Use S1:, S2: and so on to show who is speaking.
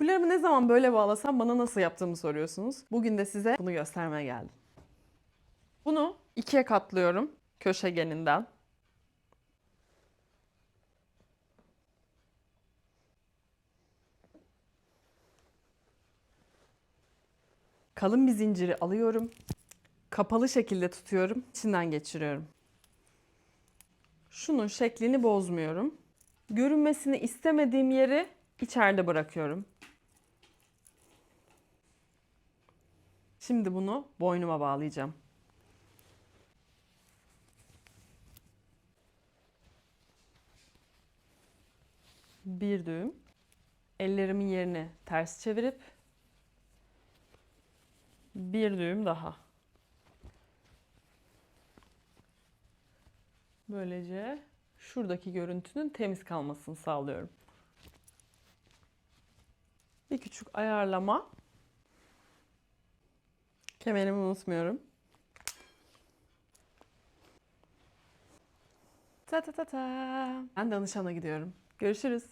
S1: Fularımı ne zaman böyle bağlasam bana nasıl yaptığımı soruyorsunuz. Bugün de size bunu göstermeye geldim. Bunu ikiye katlıyorum köşegeninden. Kalın bir zinciri alıyorum. Kapalı şekilde tutuyorum. İçinden geçiriyorum. Şunun şeklini bozmuyorum. Görünmesini istemediğim yeri içeride bırakıyorum. Şimdi bunu boynuma bağlayacağım. Bir düğüm. Ellerimin yerini ters çevirip bir düğüm daha. Böylece şuradaki görüntünün temiz kalmasını sağlıyorum. Bir küçük ayarlama. Kemerimi unutmuyorum. Ta ta ta ta. Ben danışana gidiyorum. Görüşürüz.